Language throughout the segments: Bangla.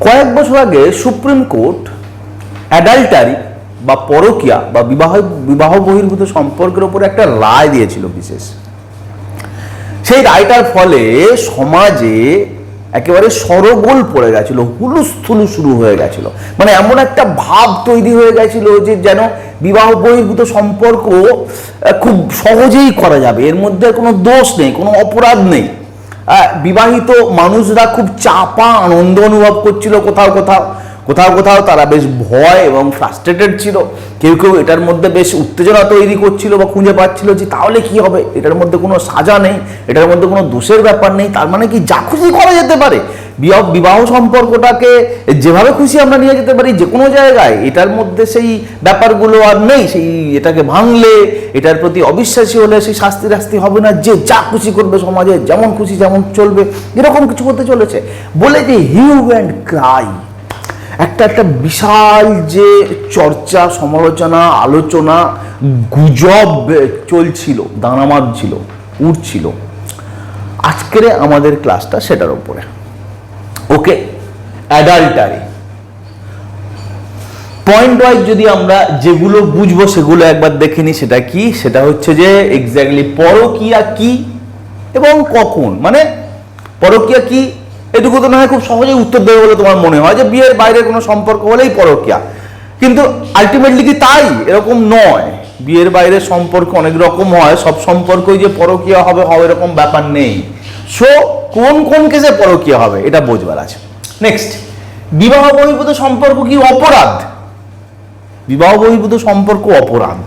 কয়েক বছর আগে সুপ্রিম কোর্ট অ্যাডাল্টারি বা পরকিয়া বা বিবাহ বিবাহ বহির্ভূত সম্পর্কের উপর একটা রায় দিয়েছিল বিশেষ। সেই রায়টার ফলে সমাজে একেবারে সরগোল পড়ে গেছিল, হুলুস্থুলু শুরু হয়ে গেছিল। মানে এমন একটা ভাব তৈরি হয়ে গেছিল যে যেন বিবাহ বহির্ভূত সম্পর্ক খুব সহজেই করা যাবে। এর মধ্যে কোনো দোষ নেই, কোনো অপরাধ নেই। বিবাহিত মানুষরা খুব চাপা আনন্দ অনুভব করছিল কোথাও কোথাও। কোথাও কোথাও তারা বেশ ভয় এবং ফ্রাস্ট্রেটেড ছিল। কেউ কেউ এটার মধ্যে বেশ উত্তেজনা তৈরি করছিল বা খুঁজে পাচ্ছিল যে তাহলে কি হবে? এটার মধ্যে কোনো সাজা নেই, এটার মধ্যে কোনো দোষের ব্যাপার নেই। তার মানে কি যা খুশি করা যেতে পারে? বিবাহ সম্পর্কটাকে যেভাবে খুশি আমরা নিয়ে যেতে পারি যে কোনো জায়গায়, এটার মধ্যে সেই ব্যাপারগুলো আর নেই, সেই এটাকে ভাঙলে, এটার প্রতি অবিশ্বাসী হলে সেই শাস্তি রাস্তি হবে না, যে যা খুশি করবে সমাজে, যেমন খুশি যেমন চলবে, এরকম কিছু হতে চলেছে। বলে যে হিউ অ্যান্ড ক্রাই, একটা একটা বিশাল যে চর্চা, সমালোচনা, আলোচনা, গুজব চলছিল দানামাদ ছিল উঠছিল আজকের আমাদের ক্লাসটা সেটার উপরে। ওকে অ্যাডাল্টারি পয়েন্ট ওয়াইজ যদি আমরা যেগুলো বুঝব সেগুলো একবার দেখে নিই, সেটা কি? সেটা হচ্ছে যে এক্স্যাক্টলি পরকিয়া কি এবং কখন? মানে পরকিয়া কি? এটুকু তো না হয় খুব সহজেই উত্তর দেবে বলে তোমার মনে হয় যে বিয়ের বাইরে কোনো সম্পর্ক হলেই পরকিয়া। কিন্তু আলটিমেটলি কি তাই? এরকম নয়। বিয়ের বাইরে সম্পর্ক অনেক রকম হয়, সব সম্পর্কই যে পরকিয়া হবে হবে এরকম ব্যাপার নেই। সো কোন কোন কেসে পরকিয়া হবে, এটা বোঝবার আছে। নেক্সট বিবাহ বহির্ভূত সম্পর্ক কি অপরাধ? বিবাহ বহির্ভূত সম্পর্ক অপরাধ।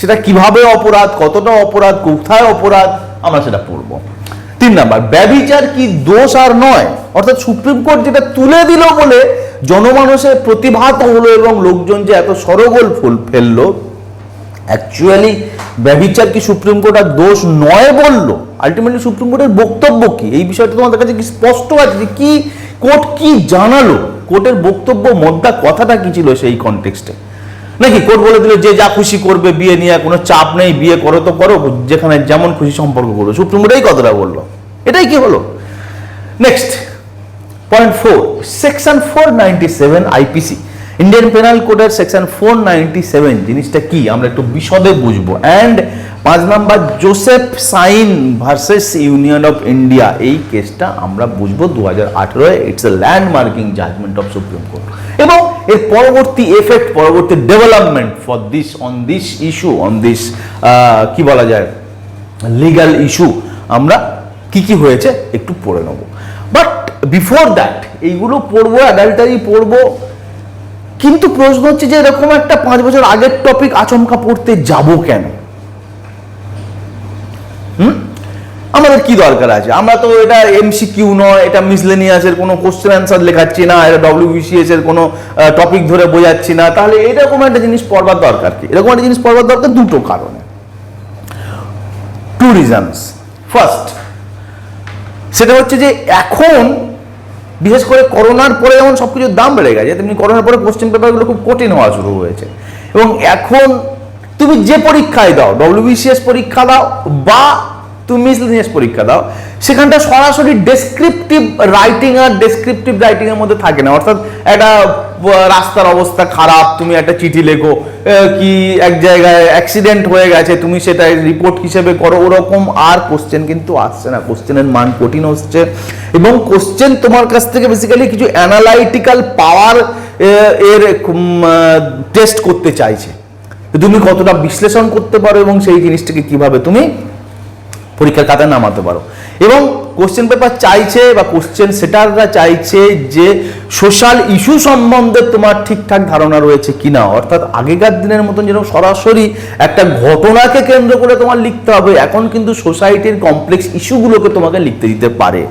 সেটা কীভাবে অপরাধ, কতটা অপরাধ, কোথায় অপরাধ, আমরা সেটা পড়ব। তিন নাম্বার, ব্যবিচার কি দোষ আর নয়? অর্থাৎ সুপ্রিম কোর্ট যেটা তুলে দিল বলে জনমানুষের প্রতিভাত হলো এবং লোকজন যে এত সরগোল ফুল ফেলল অ্যাকচুয়ালি ব্যবিচার কি সুপ্রিম কোর্ট আর দোষ নয় বলল? আলটিমেটলি সুপ্রিম কোর্টের বক্তব্য কি? এই বিষয়টা তোমাদের কাছে কি স্পষ্ট আছে যে কি কোর্ট কি জানালো? কোর্টের বক্তব্য মধ্যা কথাটা কি ছিল সেই কনটেক্সটে নাকি কোর্ট বলে দিল, যে যা খুশি করবে, বিয়ে নিয়ে কোনো চাপ নেই, বিয়ে করো তো করো, যেখানে যেমন খুশি সম্পর্ক করো। সুপ্রিম কোর্টেই কথাটা বলল। এটাই কি হলো? Next point four section four ninety seven IPC Indian penal কোডের সেকশন ফোর নাইনটি সেভেন জিনিসটা কি? আমরা একটু বিশদে বুঝব। অ্যান্ড পাঁচ number Joseph Shine versus union of India এই কেসটা আমরা বুঝব দু হাজার আঠেরোয়। It's a landmarking judgement of supreme court এবং এর পরবর্তী এফেক্ট পরবর্তী development for this on this issue on this কি বলা যায়? লিগাল ইস্যু আমরা কি কি হয়েছে একটু পড়ে নেব। বাট বিফোর দ্যাট এইগুলো পড়ব অ্যাডাল্টারি পড়ব কিন্তু প্রশ্ন হচ্ছে যে এরকম একটা পাঁচ বছর আগের টপিক আচমকা পড়তে যাব কেন? হুম? আমাদের কি দরকার আছে? আমরা তো এটা এমসিকিউ নয়, এটা মিসলেনিয়াসের কোনো কোশ্চেন অ্যান্সার লেখাচ্ছি না, এটা ডব্লিউবিসিএস এর কোনো টপিক ধরে বোঝাচ্ছি না। তাহলে এরকম একটা জিনিস পড়বার দরকার কি? এরকম একটা জিনিস পড়বার দরকার দুটো কারণে। টু রিজনস ফার্স্ট সেটা হচ্ছে যে এখন বিশেষ করে করোনার পরে যেমন সব কিছুর দাম বেড়ে গেছে, তেমনি করোনার পরে কোশ্চেন পেপারগুলো খুব কঠিন হওয়া শুরু হয়েছে। এবং এখন তুমি যে পরীক্ষায় দাও ডব্লিউবিসিএস পরীক্ষা দাও বা তুমি মিসলিনিয়াস পরীক্ষা দাও। সেখানটা সরাসরি ডেসক্রিপটিভ রাইটিং আর ডেসক্রিপটিভ রাইটিং এর মধ্যে থাকে না। অর্থাৎ একটা রাস্তার অবস্থা খারাপ, তুমি একটা চিঠি লেখো কি এক জায়গায় অ্যাক্সিডেন্ট হয়ে গেছে, তুমি সেটা রিপোর্ট হিসেবে করো, ওরকম আর কোশ্চেন কিন্তু আসছে না। কোশ্চেনের মান কঠিন হচ্ছে এবং কোশ্চেন তোমার কাছ থেকে বেসিক্যালি কিছু অ্যানালাইটিক্যাল পাওয়ার এর টেস্ট করতে চাইছে। তুমি কতটা বিশ্লেষণ করতে পারো এবং সেই জিনিসটাকে কীভাবে তুমি পরীক্ষার খাতায় নামাতে পারো। এবং কোশ্চেন পেপার চাইছে বা কোশ্চেন সেটাররা চাইছে যে সোশ্যাল ইস্যু সম্বন্ধে তোমার ঠিকঠাক ধারণা রয়েছে কিনা, অর্থাৎ আগেকার দিনের মতন যেন সরাসরি একটা ঘটনাকে কেন্দ্র করে তোমার লিখতে হবে, এখন কিন্তু সোসাইটির কমপ্লেক্স ইস্যুগুলোকে তোমাকে লিখতে দিতে পারে।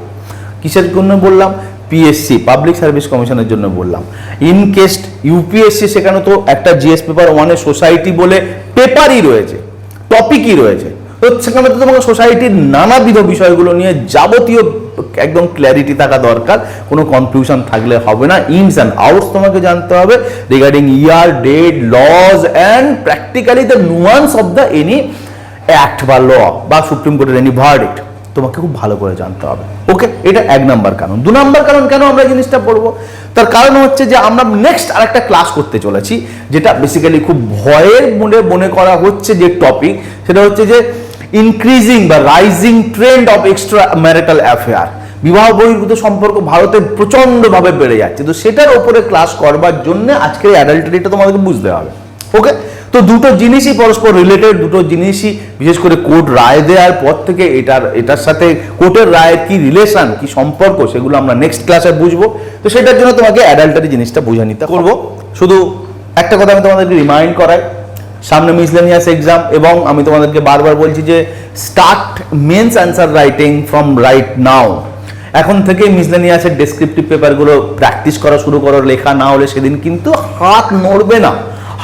কিসের জন্য বললাম? পিএসসি পাবলিক সার্ভিস কমিশনের জন্য বললাম। ইন কেস ইউপিএসসি সেখানে তো একটা জিএস পেপার ওয়ানে সোসাইটি বলে পেপারই রয়েছে টপিকই রয়েছে। তো সেখানে তো তোমাকে সোসাইটির নানাবিধ বিষয়গুলো নিয়ে যাবতীয় একদম ক্ল্যারিটি থাকা দরকার। কোনো কনফিউশন থাকলে হবে না। ইনস অ্যান্ড আউটস তোমাকে জানতে হবে regarding year date laws and practically the nuance of the any act বা ল বা সুপ্রিম কোর্টের এনি ভার্ডিক্ট তোমাকে খুব ভালো করে জানতে হবে। ওকে এটা এক নাম্বার কারণ। দু নাম্বার কারণ কেন আমরা জিনিসটা পড়ব তার কারণ হচ্ছে যে আমরা নেক্সট আরেকটা ক্লাস করতে চলেছি, যেটা বেসিক্যালি খুব ভয়ের মনে মনে করা হচ্ছে যে টপিক সেটা হচ্ছে যে ইনক্রিজিং বা rising trend of extra marital affair বিবাহ বহির্ভূত সম্পর্ক ভারতে প্রচন্ডভাবে বেড়ে যাচ্ছে। তো সেটার উপরে ক্লাস করবার জন্য আজকের অ্যাডাল্টারিটা তোমাদেরকে বুঝতে হবে। ওকে তো দুটো জিনিসই পরস্পর রিলেটেড দুটো জিনিসই বিশেষ করে কোর্ট রায় দেওয়ার পর থেকে এটার এটার সাথে কোর্টের রায়ের কি রিলেশন কি সম্পর্ক সেগুলো আমরা নেক্সট ক্লাসে বুঝব। তো সেটার জন্য তোমাকে অ্যাডাল্টারি জিনিসটা বুঝে নিতে করব। শুধু একটা কথা আমি তোমাদেরকে রিমাইন্ড করাই। সামনে মিসলেনিয়াস এক্সাম এবং আমি তোমাদেরকে বারবার বলছি যে start mains answer writing from right now এখন থেকে মিসলেনিয়াসের ডেসক্রিপটিভ পেপারগুলো প্র্যাকটিস করা শুরু করো, লেখা না হলে সেদিন কিন্তু হাত নড়বে না,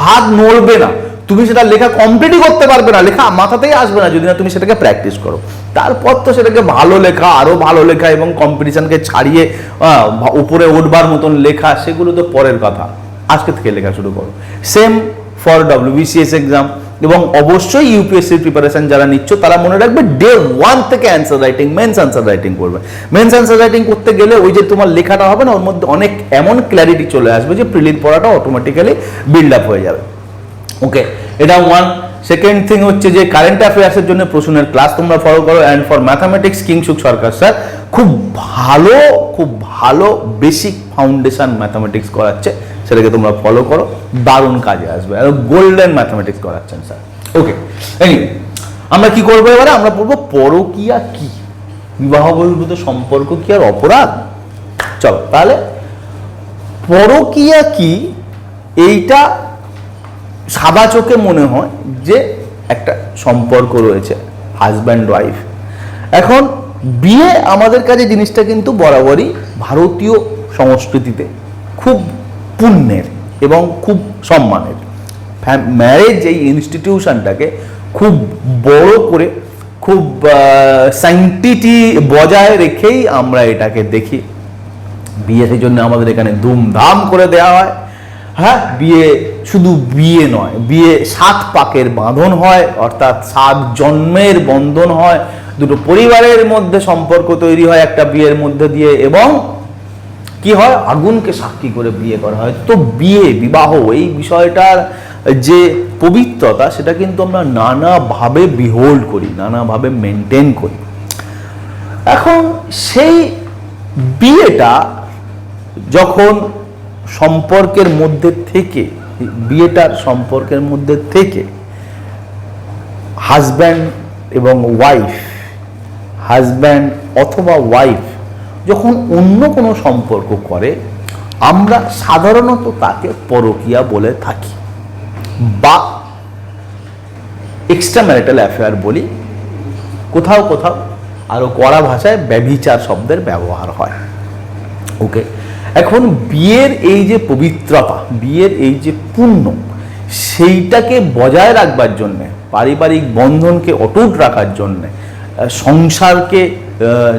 হাত নড়বে না। তুমি সেটা লেখা কমপ্লিটই করতে পারবে না, লেখা মাথাতেই আসবে না যদি না তুমি সেটাকে প্র্যাকটিস করো। তারপর তো সেটাকে ভালো লেখা আরও ভালো লেখা এবং কম্পিটিশনকে ছাড়িয়ে উপরে উঠবার মতন লেখা, সেগুলো তো পরের কথা। আজকে থেকে লেখা শুরু করো। সেম ফর ডব্লিউবিসিএস এক্সাম এবং অবশ্যই ইউপিএসসির প্রিপারেশন যারা নিচ্ছ, তারা মনে রাখবে ডে ওয়ান থেকে answer writing mains answer writing করবে। মেন্স অ্যান্সার রাইটিং করতে গেলে ওই যে তোমার লেখাটা হবে না, ওর মধ্যে অনেক এমন ক্ল্যারিটি চলে আসবে যে প্রিলিট পড়াটা অটোমেটিক্যালি বিল্ড আপ হয়ে যাবে। ওকে এটা ওয়ান সেকেন্ড থিং হচ্ছে যে কারেন্ট অ্যাফেয়ার্সের জন্য প্রশ্নের ক্লাস তোমরা ফলো করো and for mathematics Kingshuk Sarkar sir খুব ভালো খুব ভালো বেসিক ফাউন্ডেশন ম্যাথামেটিক্স করাচ্ছে। সেটাকে তোমরা ফলো করো, দারুণ কাজে আসবে। আর গোল্ডেন ম্যাথামেটিক্স করাচ্ছেন স্যার ওকে আমরা কি করব এবারে? আমরা পড়ব পরকিয়া কি? বিবাহ বহির্ভূত সম্পর্ক কি আর অপরাধ? চলো, তাহলে পরকিয়া কি? এইটা সাদা চোখে মনে হয় যে একটা সম্পর্ক রয়েছে হাজব্যান্ড ওয়াইফ এখন বিয়ে আমাদের কাছে জিনিসটা কিন্তু বরাবরই ভারতীয় সংস্কৃতিতে খুব পুণ্যের এবং খুব সম্মানের। ম্যারেজ এই ইনস্টিটিউশনটাকে খুব বড় করে, খুব সাইন্টিটি বজায় রেখেই আমরা এটাকে দেখি। বিয়ে সেই জন্য আমাদের এখানে ধুমধাম করে দেওয়া হয়। হ্যাঁ? বিয়ে শুধু বিয়ে নয়, বিয়ে সাত পাকের বাঁধন হয়, অর্থাৎ সাত জন্মের বন্ধন হয়। দুটো পরিবারের মধ্যে সম্পর্ক তৈরি হয় একটা বিয়ের মধ্যে দিয়ে এবং কি হয়? আগুনকে সাক্ষী করে বিয়ে করা হয়। তো বিয়ে, বিবাহ, এই বিষয়টার যে পবিত্রতা, সেটা কিন্তু আমরা নানাভাবে বিহোল্ড করি, নানাভাবে মেনটেন করি। এখন সেই বিয়েটা যখন সম্পর্কের মধ্যে থেকে, বিয়েটার সম্পর্কের মধ্যে থেকে হাজব্যান্ড এবং ওয়াইফ হাজব্যান্ড অথবা ওয়াইফ যখন অন্য কোনো সম্পর্ক করে, আমরা সাধারণত তাকে পরকিয়া বলে থাকি বা এক্সট্রা ম্যারিটাল অ্যাফেয়ার বলি। কোথাও কোথাও আরও কড়া ভাষায় ব্যভিচার শব্দের ব্যবহার হয়। ওকে এখন বিয়ের এই যে পবিত্রতা, বিয়ের এই যে পুণ্য, সেইটাকে বজায় রাখবার জন্যে, পারিবারিক বন্ধনকে অটুট রাখার জন্যে সংসারকে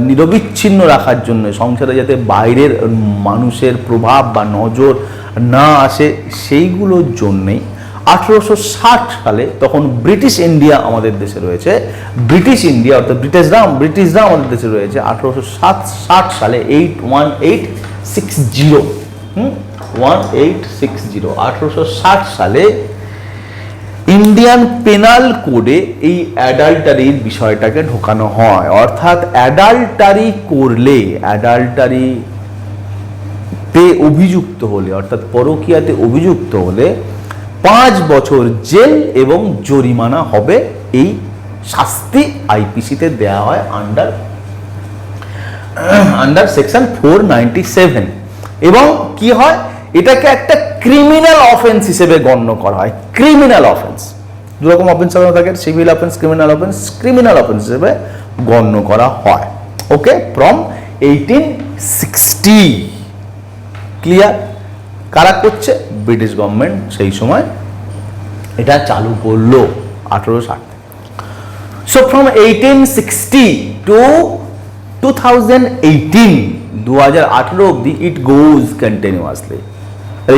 নিরবিচ্ছিন্ন রাখার জন্য, সংসারে যাতে বাইরের মানুষের প্রভাব বা নজর না আসে, সেইগুলোর জন্যেই আঠেরোশো ষাট সালে তখন ব্রিটিশ ইন্ডিয়া আমাদের দেশে রয়েছে, ব্রিটিশ ইন্ডিয়া অর্থাৎ ব্রিটিশরা ব্রিটিশরা আমাদের দেশে রয়েছে, আঠেরোশো সালে, eight, one, eight six zero one eight six zero আঠেরোশো ষাট সালে ইন্ডিয়ান পেনাল কোডে এই অ্যাডাল্টারির বিষয়টাকে ঢোকানো হয়। অর্থাৎ অ্যাডাল্টারি করলে অ্যাডাল্টারি তে অভিযুক্ত হলে, অর্থাৎ পরকিয়াতে অভিযুক্ত হলে পাঁচ বছর জেল এবং জরিমানা হবে। এই শাস্তি আইপিসিতে দেওয়া হয় under under section four seven এবং কি হয়? এটাকে একটা ক্রিমিনাল অফেন্স হিসেবে গণ্য করা হয়। ক্রিমিনাল অফেন্স দুরকম অফেন্স সাধারণত থাকে civil offence criminal offence criminal offence হিসেবে গণ্য করা হয়। Okay from eighteen sixty clear কারা করছে? ব্রিটিশ গভর্নমেন্ট সেই সময় এটা চালু করল আঠেরো ষাট। So from eighteen sixty to two thousand eighteen দু হাজার আঠেরো অব্দি ইট গোজ কন্টিনিউয়াসলি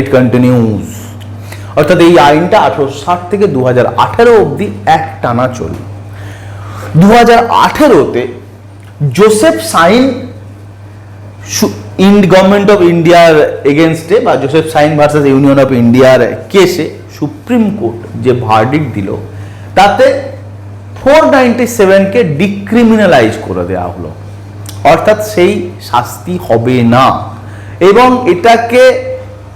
ইট কন্টিনিউস অর্থাৎ এই আইনটা আঠেরোশো ষাট থেকে দু হাজার আঠেরো অব্দি এক টানা চলল দু হাজার আঠেরোতে Joseph Shine in government of ইন্ডিয়ার এগেনস্টে বা Joseph Shine versus union of ইন্ডিয়ার কেসে সুপ্রিম কোর্ট যে ভার্ডিক দিল, তাতে ফোর নাইনটি সেভেনকে ডিক্রিমিনালাইজ করে দেওয়া হলো। অর্থাৎ সেই শাস্তি হবে না। এবং এটাকে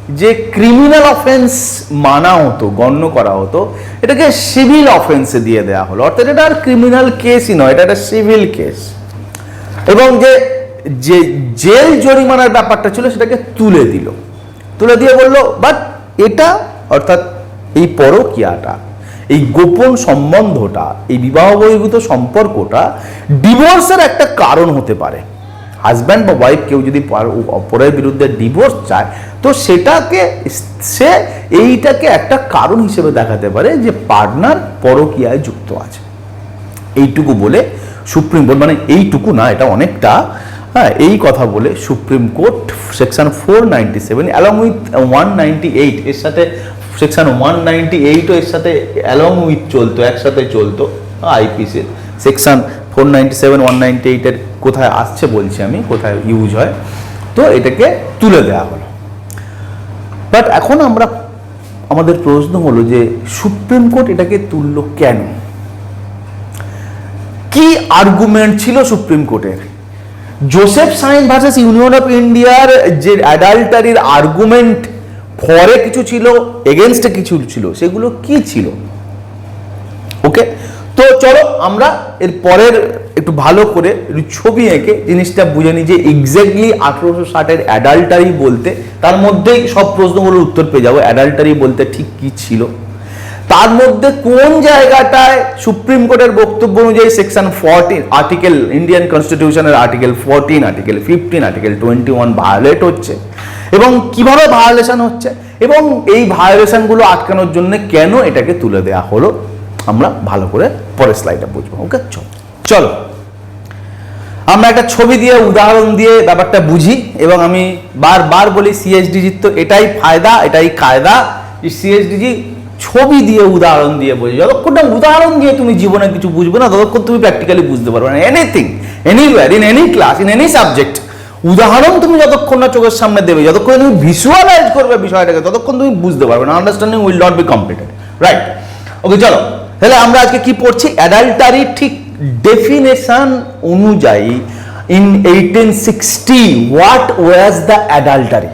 যে ক্রিমিনাল অফেন্স মানা হতো, গণ্য করা হতো, এটাকে সিভিল অফেন্সে দিয়ে দেওয়া হলো। অর্থাৎ এটা আর ক্রিমিনাল কেসই নয়, এটা একটা সিভিল কেস এবং যে যে জেল জরিমানার ব্যাপারটা ছিল, সেটাকে তুলে দিল। তুলে দিয়ে বলল, বাট এটা, অর্থাৎ এই পরকিয়াটা এই গোপন সম্বন্ধটা, এই বিবাহ বহির্ভূত সম্পর্কটা ডিভোর্সের একটা কারণ হতে পারে। হাজব্যান্ড বা ওয়াইফ কেউ যদি অপরের বিরুদ্ধে ডিভোর্স চায়, তো সেটাকে সে এইটাকে একটা কারণ হিসেবে দেখাতে পারে যে পার্টনার পরকীয়ায় যুক্ত আছে। এইটুকু বলে সুপ্রিম কোর্ট মানে এইটুকু না, এটা অনেকটা হ্যাঁ এই কথা বলে supreme court section four ninety seven along with one ninety eight এর সাথে সেকশন ওয়ান নাইনটি এইটও এর সাথে অ্যালং উইথ চলতো, একসাথে চলতো আইপিসির section four ninety seven one ninety এইটের কোথায় আসছে বলছি আমি, কোথায় ইউজ হয়, তো এটাকে তুলে দেওয়া হলো। বাট এখন আমরা, আমাদের প্রশ্ন হলো যে, সুপ্রিম কোর্ট এটাকে তুললো কেন? কি আর্গুমেন্ট ছিল সুপ্রিম কোর্টের? Joseph Shine versus union of ইন্ডিয়ার যে অ্যাডাল্টারির আর্গুমেন্ট ফরে কিছু ছিল এগেনস্টে কিছু ছিল, সেগুলো কি ছিল? ওকে তো চলো আমরা এর পরের একটু ভালো করে ছবি এঁকে জিনিসটা বুঝে নিই যে এক্স্যাক্টলি আঠেরোশো ষাটের অ্যাডাল্টারি বলতে, তার মধ্যেই সব প্রশ্নগুলোর উত্তর পেয়ে যাব অ্যাডাল্টারি বলতে ঠিক কি ছিল? তার মধ্যে কোন জায়গাটায় সুপ্রিম কোর্টের বক্তব্য অনুযায়ী section fourteen article Indian কনস্টিটিউশনের article fourteen article fifteen article twenty one violate হচ্ছে? এবং কীভাবে ভায়োলেশন হচ্ছে? এবং এই ভায়োলেশনগুলো আটকানোর জন্য কেন এটাকে তুলে দেওয়া হলো? আমরা ভালো করে পরের স্লাইডটা বুঝব। ওকে চলো। চলো। আমরা একটা ছবি দিয়ে, উদাহরণ দিয়ে ব্যাপারটা বুঝি এবং আমি বারবার বলি সিএসডিজির তো এটাই ফায়দা, এটাই কায়দা। যে সিএসডিজি ছবি দিয়ে, উদাহরণ দিয়ে বোঝে। যতক্ষণ না উদাহরণ দিয়ে তুমি জীবনে কিছু বুঝবে না, ততক্ষণ তুমি প্র্যাকটিক্যালি বুঝতে পারবে না। Anything anywhere in any class in any subject উদাহরণ তুমি যতক্ষণ না চোখের সামনে দেবে, যতক্ষণ তুমি ভিজুয়ালাইজ করবে বিষয়টাকে, ততক্ষণ তুমি বুঝতে পারবে না understanding will not be completed right okay চলো, তাহলে আমরা আজকে কি পড়ছি? অ্যাডাল্টারি ঠিক ডেফিনেশন অনুযায়ী in eighteen sixty what was the adultery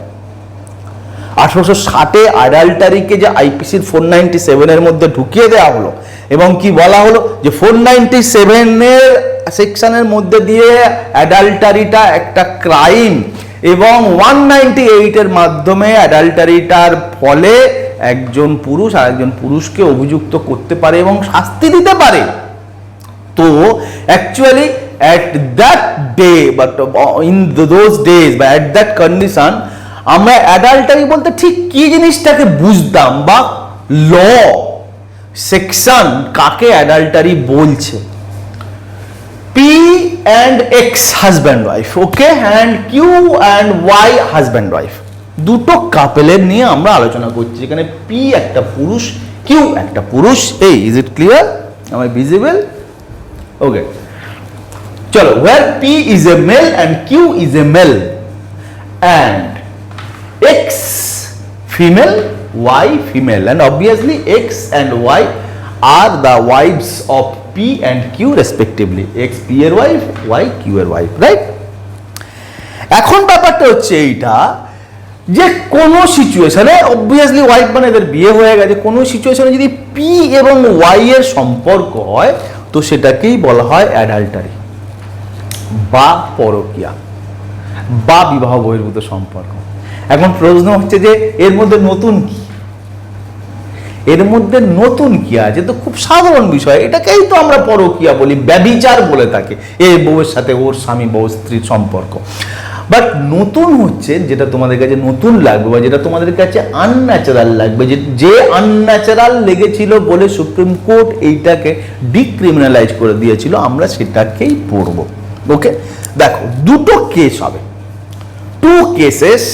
আঠারোশো ষাটে অ্যাডাল্টারিকে যে আইপিসির ফোর নাইনটি সেভেনের মধ্যে ঢুকিয়ে দেওয়া হলো এবং কি বলা হলো? যে ফোর নাইনটি সেভেনের সেকশনের মধ্যে দিয়ে অ্যাডাল্টারিটা একটা ক্রাইম এবং ওয়ান নাইনটি এইটের মাধ্যমে অ্যাডাল্টারিটার ফলে একজন পুরুষ আর একজন পুরুষকে অভিযুক্ত করতে পারে এবং শাস্তি দিতে পারে। তো actually at that day but in those days বা অ্যাট দ্যাট কন্ডিশন আমরা অ্যাডাল্টারি বলতে ঠিক কি জিনিসটাকে বুঝতাম বা ল সেকশন কাকে অ্যাডাল্টারি বলছে? P and X husband wife okay and Q and Y husband wife দুটো কাপেলের নিয়ে আমরা আলোচনা করছি। এখানে পি একটা পুরুষ কিউ একটা পুরুষ। এই ইজ ইট ক্লিয়ার আমার ভিজিবল ওকে চলো where P is a male and Q is a male and X female Y female and obviously X and Y are the wives of P and Q respectively X P এর ওয়াইফ ওয়াই কিউ এর ওয়াইফ রাইট এখন ব্যাপারটা হচ্ছে এইটা যে কোনো সিচুয়েশনে অবভিয়াসলি ওয়াইফ মানে এদের বিয়ে হয়ে গেছে। কোনো সিচুয়েশনে যদি পি এবং ওয়াই এর সম্পর্ক হয়, তো সেটাকেই বলা হয় অ্যাডাল্টারি বা পরকিয়া বা বিবাহ বহির্ভূত সম্পর্ক। এখন প্রশ্ন হচ্ছে যে, এর মধ্যে নতুন কি? এর মধ্যে নতুন কি আছে? তো খুব সাধারণ বিষয়। এটাকেই তো আমরা পরকিয়া বলি, ব্যবিচার বলে থাকি এ বউয়ের সাথে ওর স্বামী বউ স্ত্রীর সম্পর্ক। বাট নতুন হচ্ছে যেটা তোমাদের কাছে নতুন লাগবে বা যেটা তোমাদের কাছে আনন্যাচারাল লাগবে, যে যে আনন্যাচারাল লেগেছিল বলে সুপ্রিম কোর্ট এইটাকে ডিক্রিমিনালাইজ করে দিয়েছিল, আমরা সেটাকেই পড়ব। ওকে দেখো, দুটো কেস হবে। টু কেসেস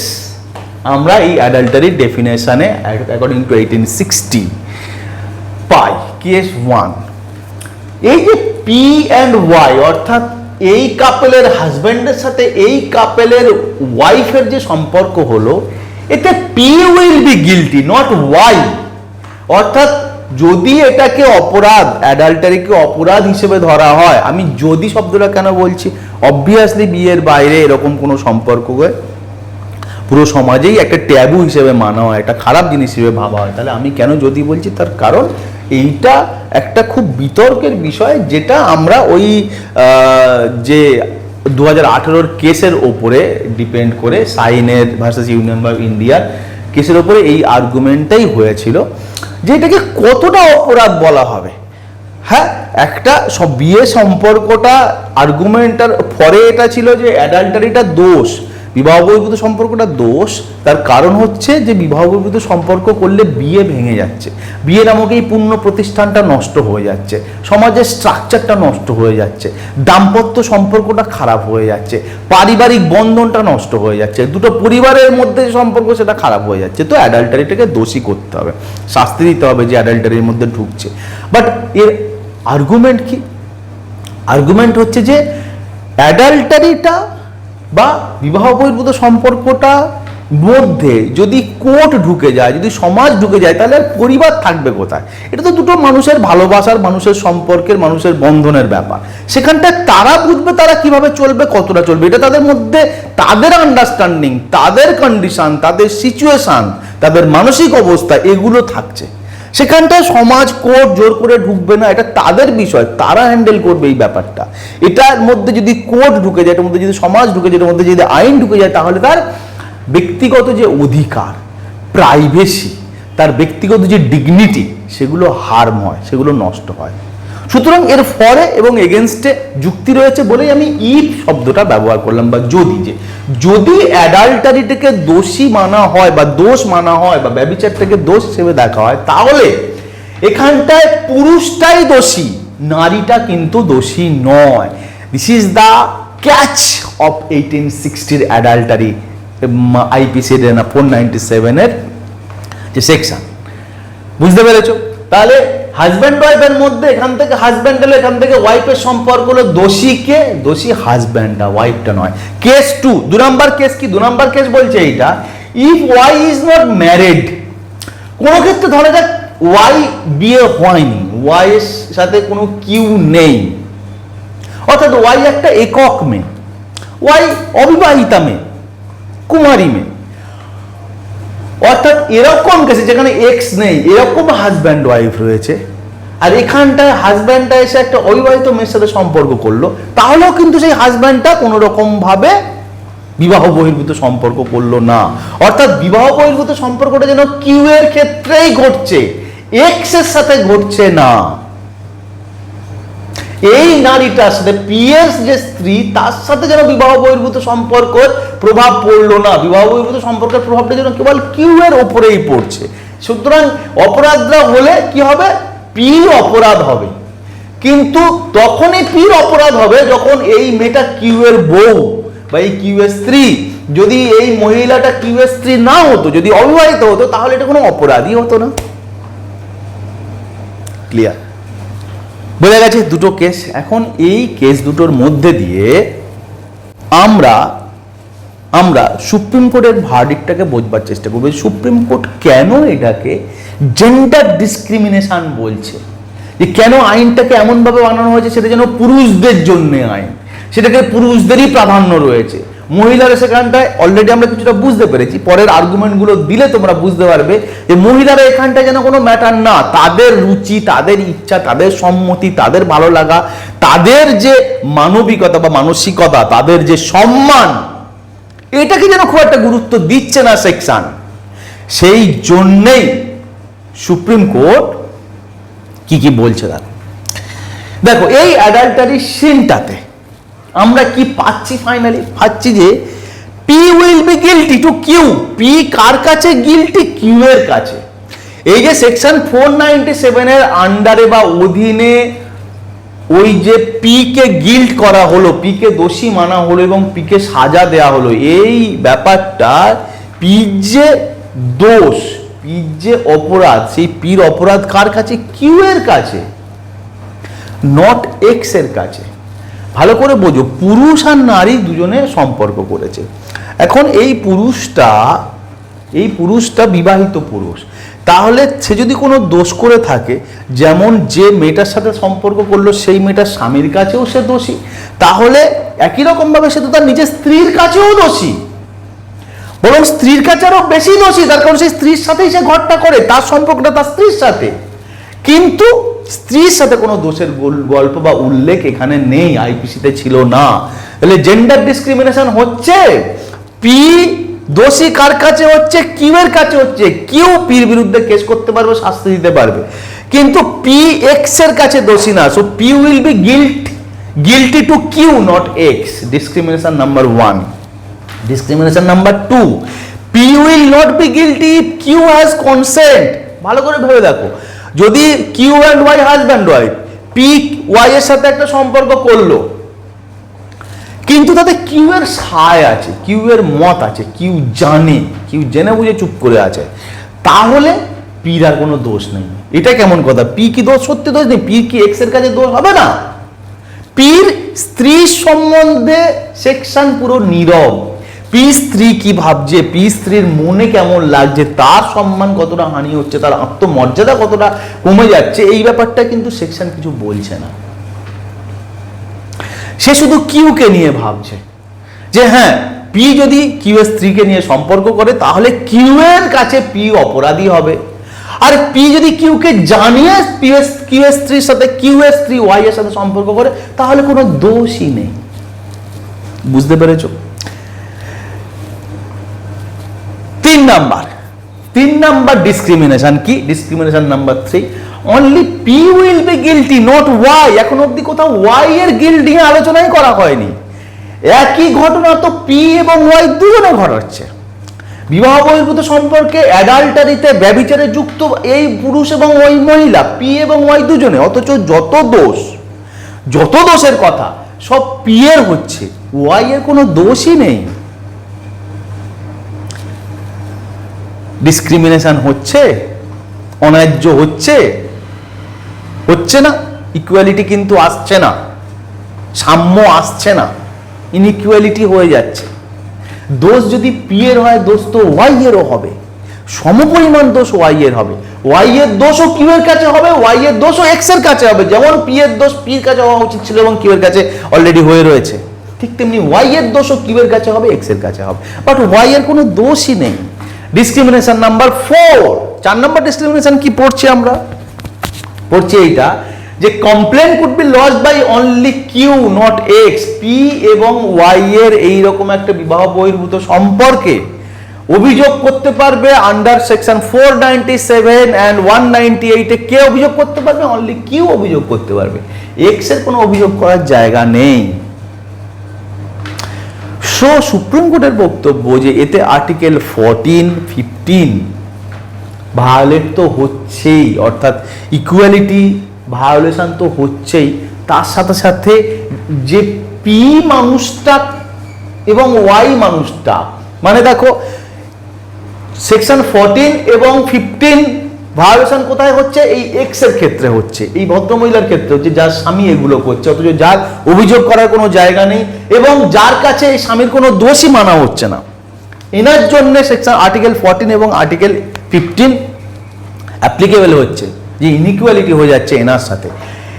আমরা এই অ্যাডাল্টারি ডেফিনেশনে অ্যাকর্ডিং টু এইটিন সিক্সটি পাই কেস ওয়ান এই যে পি অ্যান্ড ওয়াই অর্থাৎ এই কাপেলের হাজব্যান্ডের সাথে এই কাপেলের ওয়াইফের যে সম্পর্ক হলো, এতে P will be guilty not Y অর্থাৎ যদি এটাকে অপরাধ অ্যাডাল্টারিকে অপরাধ হিসেবে ধরা হয়, আমি যদি শব্দটা কেন বলছি? অবভিয়াসলি বিয়ের বাইরে এরকম কোনো সম্পর্ককে পুরো সমাজেই একটা ট্যাবু হিসেবে মানা হয়, একটা খারাপ জিনিস হিসেবে ভাবা হয়। তাহলে আমি কেন যদি বলছি তার কারণ এইটা একটা খুব বিতর্কের বিষয় যেটা আমরা ওই যে দু হাজার কেসের ওপরে ডিপেন্ড করে সাইনের ভার্সাস ইউনিয়ন অফ ইন্ডিয়ার কেসের ওপরে এই আর্গুমেন্টটাই হয়েছিল যে এটাকে কতটা অপরাধ বলা হবে। হ্যাঁ একটা সব বিয়ে সম্পর্কটা আর্গুমেন্টার পরে এটা ছিল যে অ্যাডাল্টারিটা দোষ। বিবাহ বহির্ভূত সম্পর্কটা দোষ, তার কারণ হচ্ছে যে বিবাহ বহির্ভূত সম্পর্ক করলে বিয়ে ভেঙে যাচ্ছে। বিয়ে নামক এই পূর্ণ প্রতিষ্ঠানটা নষ্ট হয়ে যাচ্ছে। সমাজের স্ট্রাকচারটা নষ্ট হয়ে যাচ্ছে। দাম্পত্য সম্পর্কটা খারাপ হয়ে যাচ্ছে। পারিবারিক বন্ধনটা নষ্ট হয়ে যাচ্ছে। দুটো পরিবারের মধ্যে সম্পর্ক, সেটা খারাপ হয়ে যাচ্ছে। তো অ্যাডাল্টারিটাকে দোষী করতে হবে। শাস্তি দিতে হবে যে অ্যাডাল্টারির মধ্যে ঢুকছে। বাট এর আর্গুমেন্ট কি? আর্গুমেন্ট হচ্ছে যে অ্যাডাল্টারিটা বা বিবাহ বহির্ভূত সম্পর্কটা মধ্যে যদি কোর্ট ঢুকে যায়, যদি সমাজ ঢুকে যায়, তাহলে আর পরিবার থাকবে কোথায়? এটা তো দুটো মানুষের ভালোবাসার, মানুষের সম্পর্কের, মানুষের বন্ধনের ব্যাপার। সেখানটায় তারা বুঝবে, তারা কীভাবে চলবে, কতটা চলবে, এটা তাদের মধ্যে তাদের আন্ডারস্ট্যান্ডিং তাদের কন্ডিশন তাদের সিচুয়েশান তাদের মানসিক অবস্থা, এগুলো থাকছে। সেখানটায় সমাজ কোর্ট জোর করে ঢুকবে না, এটা তাদের বিষয়, তারা হ্যান্ডেল করবে এই ব্যাপারটা। এটার মধ্যে যদি কোর্ট ঢুকে যায়, এটার মধ্যে যদি সমাজ ঢুকে যায়, এটার মধ্যে যদি আইন ঢুকে যায়, তাহলে তার ব্যক্তিগত যে অধিকার প্রাইভেসি তার ব্যক্তিগত যে ডিগনিটি সেগুলো হার্ম হয়, সেগুলো নষ্ট হয়। সুতরাং এর ফরে এবং এগেনস্টে যুক্তি রয়েছে বলেই আমি ইফ শব্দটা ব্যবহার করলাম বা যদি যে। যদি অ্যাডাল্টারিটাকে দোষী মানা হয় বা দোষ মানা হয় বা ব্যবিচারটাকে দোষ হিসেবে দেখা হয়, তাহলে এখানটায় পুরুষটাই দোষী, নারীটা কিন্তু দোষী নয়। This is the catch of eighteen সিক্সটির adultery IPC four ninety সেভেনের যে সেকশন বুঝতে পেরেছ? তাহলে হাজব্যান্ড ওয়াইফের মধ্যে এখান থেকে হাজব্যান্ড হলো এখান থেকে ওয়াইফের সম্পর্ক হলো দোষী কে? দোষী হাজব্যান্ডটা ওয়াইফটা নয়। কেস টু দু নাম্বার কেস কি? দু নাম্বার কেস বলছে এইটা if Y is not married কোনো ক্ষেত্রে ধরা যাক ওয়াই বিয়ে হয়নি ওয়াই এর সাথে কোনো কিউ নেই, অর্থাৎ ওয়াই একটা একক মেয়ে ওয়াই অবিবাহিতা মেয়ে, কুমারী মেয়ে। অর্থাৎ এরকম কেসে যেখানে এক্স নেই, এরকম হাজব্যান্ড ওয়াইফ রয়েছে, আর এখানটায় হাজব্যান্ডটা এসে একটা অবিবাহিত মেয়ের সাথে সম্পর্ক করল, তাহলেও কিন্তু সেই হাজব্যান্ডটা কোনো রকম ভাবে বিবাহ বহির্ভূত সম্পর্ক করল না। অর্থাৎ বিবাহ বহির্ভূত সম্পর্কটা যেন কিউ এর ক্ষেত্রেই ঘটছে এক্সের সাথে ঘটছে না। এই নারীটার সাথে পিএস যে স্ত্রী, তার সাথে যেন বিবাহ বহির্ভূত সম্পর্ক প্রভাব পড়ল না। বিবাহ বহির্ভূত সম্পর্কের প্রভাবটা যেন কেবল কিউ এর ওপরেই পড়ছে। সুতরাং অপরাধরা হলে কি হবে? পির অপরাধ হবে। কিন্তু তখনই পির অপরাধ হবে যখন এই মেয়েটা কিউ এর বউ বা এই কিউ এর স্ত্রী। যদি এই মহিলাটা কিউ এর স্ত্রী না হতো, যদি অবিবাহিত হতো, তাহলে এটা কোনো অপরাধই হতো না। ক্লিয়ার? বোঝা গেছে দুটো কেস। এখন এই কেস দুটোর মধ্যে দিয়ে আমরা আমরা সুপ্রিম কোর্টের ভার্ডিকটাকে বোঝবার চেষ্টা করব সুপ্রিম কোর্ট কেন এটাকে জেন্ডার ডিসক্রিমিনেশন বলছে? যে কেন আইনটাকে এমনভাবে বানানো হয়েছে সেটা যেন পুরুষদের জন্য আইন? সেটাকে পুরুষদেরই প্রাধান্য রয়েছে। মহিলারা সেখানটায় অলরেডি আমরা কিছুটা বুঝতে পেরেছি। পরের আর্গুমেন্টগুলো দিলে তোমরা বুঝতে পারবে যে মহিলারা এখানটায় যেন কোনো ম্যাটার না, তাদের রুচি, তাদের ইচ্ছা, তাদের সম্মতি, তাদের ভালো লাগা, তাদের যে মানবিকতা বা মানসিকতা, তাদের যে সম্মান, এটাকে যেন খুব একটা গুরুত্ব দিচ্ছে না সেকশন সেই জন্যেই সুপ্রিম কোর্ট কি কি বলছে দেখো। দেখো, এই অ্যাডাল্টারি সিনটাতে আমরা কি পাচ্ছি ফাইনালি পাচ্ছি যে P will be guilty to Q P কার কাছে গিলটি কিউ এর কাছে। এই যে সেকশন ফোর নাইনটি সেভেনের আন্ডারে বা অধীনে ওই যে পি কে গিল্ট করা হলো পি কে দোষী মানা হলো এবং পি কে সাজা দেয়া হলো, এই ব্যাপারটা পি যে দোষ পি যে অপরাধ, সেই পির অপরাধ কার কাছে? কিউ এর কাছে নট এক্সের কাছে। ভালো করে বোঝো, পুরুষ আর নারী দুজনে সম্পর্ক করেছে। এখন এই পুরুষটা এই পুরুষটা বিবাহিত পুরুষ, তাহলে সে যদি কোনো দোষ করে থাকে, যেমন যে মেয়েটার সাথে সম্পর্ক করল, সেই মেয়েটার স্বামীর কাছেও সে দোষী, তাহলে একই রকমভাবে সে তো তার নিজের স্ত্রীর কাছেও দোষী। বরং স্ত্রীর কাছে আরও বেশি দোষী, তার কারণ সেই স্ত্রীর সাথেই সে ঘরটা করে, তার সম্পর্কটা তার স্ত্রীর সাথে। কিন্তু স্ত্রীর সাথে কোনো দোষের গল্প বা উল্লেখ এখানে নেই আইপিসিতে ছিল না। তাহলে জেন্ডার ডিসক্রিমিনেশন হচ্ছে পি দোষী কার কাছে হচ্ছে কিউ এর কাছে হচ্ছে, কিউ পির বিরুদ্ধে কেস করতে পারবে, শাস্তি দিতে পারবে। কিন্তু পি এক্সের কাছে দোষী না so P will be guilt guilty to Q not X discrimination number one discrimination number two P will not be guilty Q has consent ভালো করে ভেবে দেখো যদি Q and Y husband wife P Y এর সাথে একটা সম্পর্ক করল, কিন্তু তাতে কিউ এর সায় আছে কিউ এর মত আছে কিউ জানে কিউ জেনে বুঝে চুপ করে আছে, তাহলে পির আর কোনো দোষ নেই। এটা কেমন কথা? পি কি দোষ? সত্যি দোষ নেই? পি কি এক্সের কাছে দোষ হবে না? পীর স্ত্রী সম্বন্ধে সেকশন পুরো নীরব। পি স্ত্রী কি ভাবছে? পি স্ত্রীর মনে কেমন লাগছে? তার সম্মান কতটা হানি হচ্ছে? তার আত্মমর্যাদা কতটা কমে যাচ্ছে? এই ব্যাপারটা কিন্তু সেকশন কিছু বলছে না। সে শুধু কিউকে নিয়ে ভাবছে। যে হ্যাঁ পি যদি কিউ এর স্ত্রীকে নিয়ে সম্পর্ক করে, তাহলে কিউ এর কাছে পি অপরাধী হবে। আর পি যদি কিউকে জানিয়ে পি কিউ এর স্ত্রীর সাথে কিউ এর স্ত্রী ওয়াই এর সাথে সম্পর্ক করে, তাহলে কোনো দোষই নেই। বুঝতে পেরেছ? তিন নাম্বার তিন নাম্বার ডিসক্রিমিনেশন কি? Discrimination number three only P will be guilty not Y এখন অব্দি কোথাও ওয়াই এর গিল্ট নিয়ে আলোচনাই করা হয়নি। একই ঘটনা তো পি এবং ওয়াই দুজনে ঘটাচ্ছে। বিবাহ বহির্ভূত সম্পর্কে অ্যাডাল্টারিতে ব্যবিচারে যুক্ত এই পুরুষ এবং ওই মহিলা পি এবং ওয়াই দুজনে, অথচ যত দোষ, যত দোষের কথা, সব পি এর হচ্ছে। ওয়াই এর কোনো দোষই নেই। ডিসক্রিমিনেশন হচ্ছে, অন্যায্য হচ্ছে হচ্ছে না ইকুয়ালিটি কিন্তু আসছে না, সাম্য আসছে না ইনইকুয়ালিটি হয়ে যাচ্ছে। দোষ যদি পি এর হয়, দোষ তো ওয়াই এরও হবে। সমপরিমাণ দোষ ওয়াই এর হবে। ওয়াই এর দোষও কিউ এর কাছে হবে ওয়াই এর দোষও এক্সের কাছে হবে। যেমন পি এর দোষ পি এর কাছে হওয়া উচিত ছিল এবং কিউ এর কাছে অলরেডি হয়ে রয়েছে। ঠিক তেমনি ওয়াই এর দোষও কিউ এর কাছে হবে এক্সের কাছে হবে। বাট ওয়াই এর কোনো দোষই নেই। ডিসক্রিমিনেশন নাম্বার ফোর চার নম্বর ডিসক্রিমিনেশন কি পড়ছি আমরা? পড়ছি এইটা, যে complain could be lodged by only Q not X P এবং ওয়াই এর এইরকম একটা বিবাহ বহির্ভূত সম্পর্কে অভিযোগ করতে পারবে under section four ninety seven and one ninety এইটে কে অভিযোগ করতে পারবে? অনলি কিউ অভিযোগ করতে পারবে। এক্সের কোনো অভিযোগ করার জায়গা নেই। সো সুপ্রিম কোর্টের বক্তব্য যে এতে আর্টিকেল ফোরটিন, ফিফটিন ভায়োলেট তো হচ্ছেই, অর্থাৎ ইকুয়ালিটি ভায়োলেশন তো হচ্ছেই, তার সাথে সাথে যে পি মানুষটা এবং ওয়াই মানুষটা মানে দেখো সেকশন ফোরটিন এবং ফিফটিন ভায়োলেশন কোথায় হচ্ছে? এই এক্সের ক্ষেত্রে হচ্ছে। এই ভদ্রমহিলার ক্ষেত্রে হচ্ছে, যার স্বামী এগুলো করছে, অথচ যার অভিযোগ করার কোনো জায়গা নেই এবং যার কাছে এই স্বামীর কোনো দোষই মানা হচ্ছে না। এনার জন্য সেকশন আর্টিকেল ফোরটিন এবং আর্টিকেল ফিফটিন অ্যাপ্লিকেবল হচ্ছে, যে ইনইকুয়ালিটি হয়ে যাচ্ছে এনার সাথে।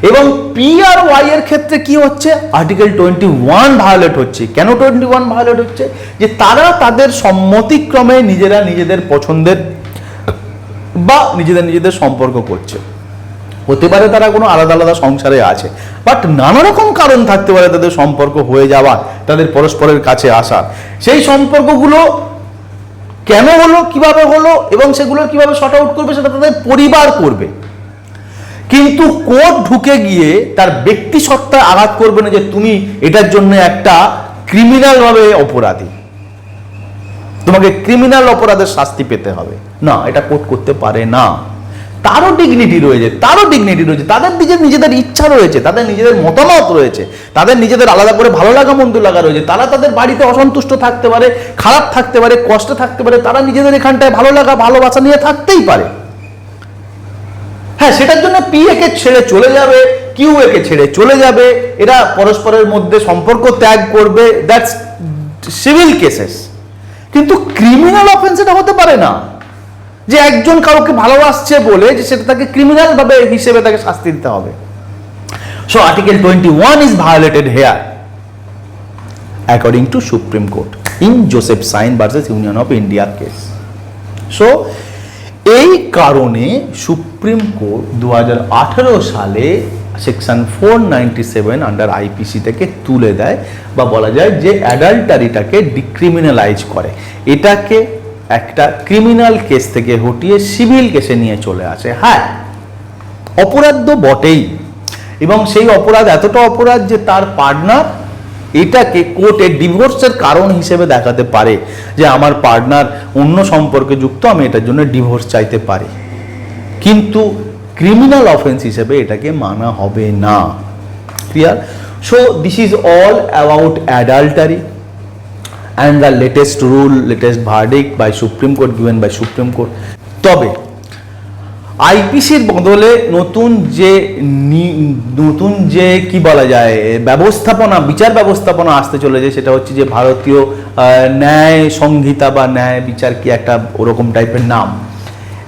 এবং পি আর ওয়াই এর ক্ষেত্রে কি হচ্ছে? আর্টিকেল টোয়েন্টি ওয়ান ভায়োলেট হচ্ছে। কেন টোয়েন্টি ওয়ান ভায়োলেট হচ্ছে? যে তারা তাদের সম্মতিক্রমে নিজেরা নিজেদের পছন্দের বা নিজেদের নিজেদের সম্পর্ক করছে। হতে পারে তারা কোনো আলাদা আলাদা সংসারে আছে বাট নানা রকম কারণ থাকতে পারে তাদের সম্পর্ক হয়ে যাওয়ার, তাদের পরস্পরের কাছে আসার। সেই সম্পর্কগুলো কেন হলো, কীভাবে হলো, এবং সেগুলো কীভাবে শর্ট আউট করবে, সেটা তাদের পরিবার করবে। কিন্তু কোর্ট ঢুকে গিয়ে তার ব্যক্তি সত্তায় আঘাত করবে না যে তুমি এটার জন্য একটা ক্রিমিনাল ভাবে অপরাধী। তোমাকে ক্রিমিনাল অপরাধের শাস্তি পেতে হবে। না, এটা কোর্ট করতে পারে না। তারও ডিগনিটি রয়েছে, তারও ডিগনিটি রয়েছে। তাদের নিজের নিজেদের ইচ্ছা রয়েছে, তাদের নিজেদের মতামত রয়েছে, তাদের নিজেদের আলাদা করে ভালো লাগা, মন্দ লাগা রয়েছে। তারা তাদের বাড়িতে অসন্তুষ্ট থাকতে পারে, খারাপ থাকতে পারে, কষ্টে থাকতে পারে, তারা নিজেদের এখানটায় ভালো লাগা, ভালোবাসা নিয়ে থাকতেই পারে। হ্যাঁ সেটার জন্য পি একে ছেড়ে চলে যাবে কিউ একে ছেড়ে চলে যাবে। এরা পরস্পরের মধ্যে সম্পর্ক ত্যাগ করবে দ্যাটস সিভিল কেসেস কিন্তু ক্রিমিনাল অফেন্স এটা হতে পারে না। যে একজন কাউকে ভালোবাসছে বলে যে সেটা তাকে ক্রিমিনাল ভাবে হিসেবে তাকে শাস্তি দিতে হবে। So article twenty one is violated here according to supreme court in Joseph Shine versus union of India case so এই কারণে সুপ্রিম কোর্ট দু হাজার আঠারো সালে section four ninety seven under আইপিসিটাকে তুলে দেয় বা বলা যায় যে অ্যাডাল্টারিটাকে ডিক্রিমিনালাইজ করে। এটাকে একটা ক্রিমিনাল কেস থেকে হটিয়ে সিভিল কেসে নিয়ে চলে আসে। হ্যাঁ অপরাধ তো বটেই। এবং সেই অপরাধ এতটা অপরাধ যে তার পার্টনার এটাকে কোর্টে ডিভোর্সের কারণ হিসেবে দেখাতে পারে যে আমার পার্টনার অন্য সম্পর্কে যুক্ত, আমি এটার জন্য ডিভোর্স চাইতে পারি। কিন্তু ক্রিমিনাল অফেন্স হিসেবে এটাকে মানা হবে না। Clear so this is all about adultery and the latest rule, latest verdict by Supreme Court given by Supreme Court. তবে আইপিসির বদলে নতুন যে নতুন যে কি বলা যায় ব্যবস্থাপনা বিচার ব্যবস্থাপনা আসতে চলেছে সেটা হচ্ছে যে ভারতীয় ন্যায় সংহিতা বা ন্যায় বিচার কি একটা ওরকম টাইপের নাম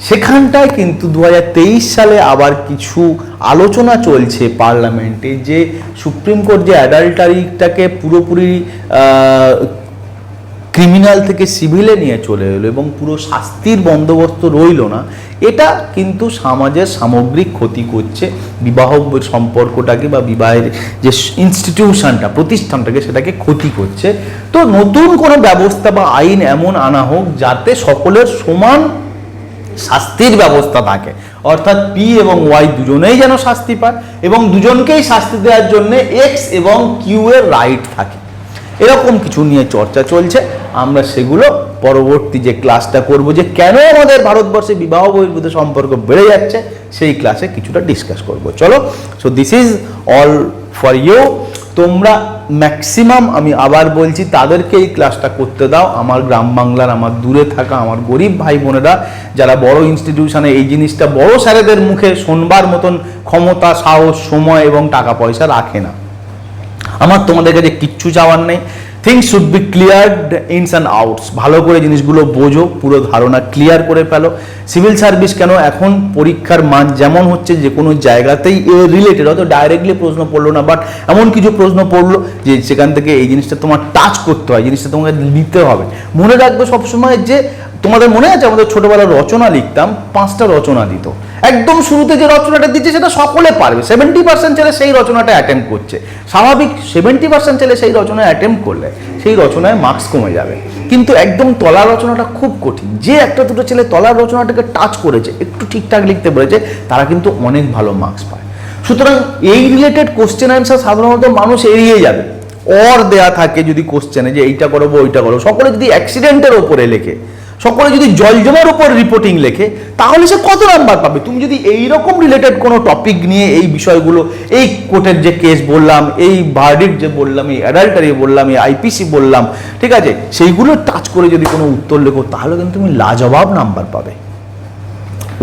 সেখানটায় কিন্তু দু হাজার তেইশ সালে আবার কিছু আলোচনা চলছে পার্লামেন্টে যে সুপ্রিম কোর্ট যে অ্যাডাল্টারিটাকে পুরোপুরি ক্রিমিনাল থেকে সিভিলে নিয়ে চলে এলো এবং পুরো শাস্তির বন্দোবস্ত রইল না, এটা কিন্তু সমাজের সামগ্রিক ক্ষতি করছে বিবাহ সম্পর্কটাকে বা বিবাহের যে ইনস্টিটিউশনটা প্রতিষ্ঠানটাকে সেটাকে ক্ষতি করছে। তো নতুন কোনো ব্যবস্থা বা আইন এমন আনা হোক যাতে সকলের সমান শাস্তির ব্যবস্থা থাকে। অর্থাৎ পি এবং ওয়াই দুজনেই যেন শাস্তি পায় এবং দুজনকেই শাস্তি দেওয়ার জন্য এক্স এবং কিউ এর রাইট থাকে। এরকম কিছু নিয়ে চর্চা চলছে। আমরা সেগুলো পরবর্তী যে ক্লাসটা করব, যে কেন আমাদের ভারতবর্ষে বিবাহ বহির্ভূত সম্পর্ক বেড়ে যাচ্ছে, সেই ক্লাসে কিছুটা ডিসকাস করব। চলো so this is all for you তোমরা ম্যাক্সিমাম আমি আবার বলছি, তাদেরকে এই ক্লাসটা করতে দাও। আমার গ্রাম বাংলার, আমার দূরে থাকা আমার গরিব ভাই বোনেরা, যারা বড় ইনস্টিটিউশনে এই জিনিসটা বড় স্যারেদের মুখে শোনবার মতন ক্ষমতা, সাহস, সময় এবং টাকা পয়সা রাখে না। আমার তোমাদের কাছে কিচ্ছু চাওয়ার নেই। Things should be cleared ins and outs ভালো করে জিনিসগুলো বোঝো, পুরো ধারণা ক্লিয়ার করে ফেলো। সিভিল সার্ভিস কেন? এখন পরীক্ষার মান যেমন হচ্ছে যে কোনো জায়গাতেই এ রিলেটেড হয়তো ডাইরেক্টলি প্রশ্ন পড়ল না বাট এমন কিছু প্রশ্ন পড়ল যে সেখান থেকে এই জিনিসটা তোমার টাচ করতে হয়, জিনিসটা তোমাকে নিতে হবে। মনে রাখবে সবসময় যে তোমাদের মনে আছে আমাদের ছোটবেলায় রচনা লিখতাম, পাঁচটা রচনা দিত। একদম শুরুতে যে রচনাটা দিচ্ছে, সেটা সকলে পারবে। সেভেন্টি পার্সেন্ট ছেলে সেই রচনাটা অ্যাটেম্প করছে। স্বাভাবিক সেভেন্টি পার্সেন্ট ছেলে সেই রচনায় অ্যাটেম্প করলে। সেই রচনায় মার্কস কমে যাবে। কিন্তু একদম তলার রচনাটা খুব কঠিন। যে একটা দুটো ছেলে তলার রচনাটাকে টাচ করেছে, একটু ঠিকঠাক লিখতে পেরেছে, তারা কিন্তু অনেক ভালো মার্কস পায়। সুতরাং এই রিলেটেড কোশ্চেন অ্যান্সার সাধারণত মানুষ এড়িয়ে যাবে। অর দেয়া থাকে যদি কোশ্চেনে যে এইটা করব, ওইটা করব। সকলে যদি অ্যাক্সিডেন্টের ওপরে লেখে সকলে যদি জল জমার উপর রিপোর্টিং লেখে, তাহলে সে কত নাম্বার পাবে? তুমি যদি এই রকম রিলেটেড কোনো টপিক নিয়ে এই বিষয়গুলো, এই কোর্টের যে কেস বললাম, এই ভার্ডিক্ট যে বললাম, এই অ্যাডাল্টারি বললাম, এই আইপিসি বললাম, ঠিক আছে? সেইগুলো টাচ করে যদি কোনো উত্তর লেখো, তাহলে কিন্তু তুমি লাজবাব নাম্বার পাবে।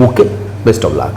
ওকে বেস্ট অফ লাক